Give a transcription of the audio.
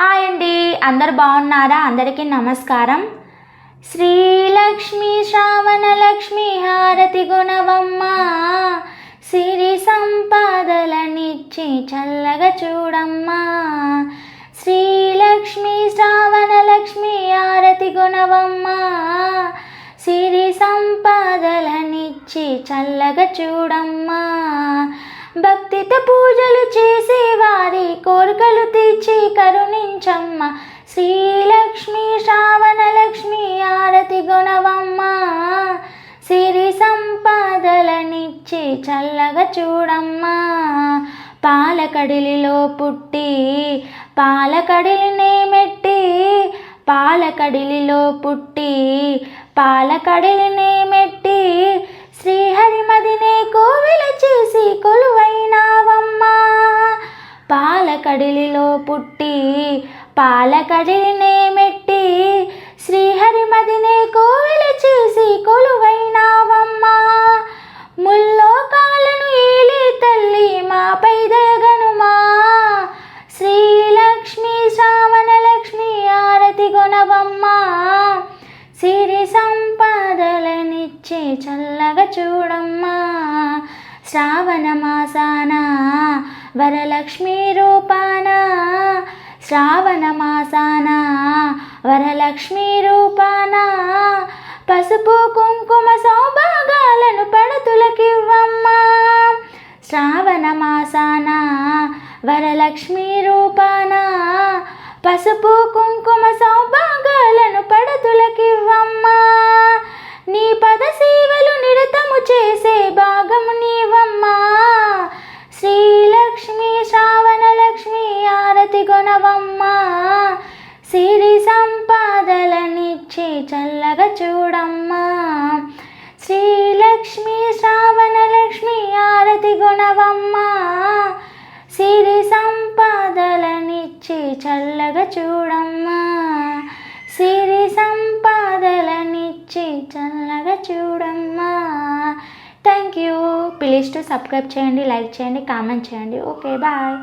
Hi అండి. అందరు బాగున్నారా? అందరికీ నమస్కారం. శ్రీలక్ష్మి శ్రావణ లక్ష్మి హారతి గుణవమ్మ. సిరి సంపదలనిచ్చి చల్లగా చూడమ్మా. శ్రీలక్ష్మి శ్రావణ లక్ష్మి హారతి గుణవమ్మ. సిరి సంపదలనిచ్చి చల్లగా చూడమ్మా. భక్తితో పూజలు చేసే వారి కోరికలు తీర్చి కరుణించమ్మ శ్రీలక్ష్మి శ్రావణ లక్ష్మి ఆరతి గుణవమ్మ. సిరి సంపాదలనిచ్చి చల్లగా చూడమ్మా. పాలకడిలిలో పుట్టి పాలకడిలినే మెట్టి పాలకడిలిలో పుట్టి పాలకడిలినే మెట్టి శ్రీహరిమదినే కోవెల చేసి కొలువ కడిలిలో పుట్టి పాలకడిలినే మెట్టి శ్రీహరిమదినే కోవెల చేసి కొలువైనావమ్మా. ముల్లోకాలను ఏలే తల్లి మాపై దయగనుమా. శ్రీలక్ష్మి శ్రావణ లక్ష్మి ఆరతి కొనవమ్మా సిరి సంపదలనిచ్చే చల్లగా చూడమ్మా. శ్రావణ మాసానా వరలక్ష్మి రూపాన శ్రావణ మాసాన వరలక్ష్మి రూపాన పసుపు కుంకుమ సౌభాగాలను పడతులకివ్వమ్మా. శ్రావణ మాసాన వరలక్ష్మి రూపాన పసుపు కుంకుమ సౌభాగాలను పడతులకివ్వమ్మా. నీ పద సేవలు నిరతము చేసే భాగము నీ చల్లగా చూడమ్మా. శ్రీలక్ష్మి శ్రావణ లక్ష్మి ఆరతి గుణవమ్మా. సిరి సంపాదలనిచ్చి చల్లగా చూడమ్మా. సిరి సంపాదలనిచ్చి చల్లగా చూడమ్మా. Thank you please to subscribe చేయండి లైక్ చేయండి కామెంట్ చేయండి. Okay bye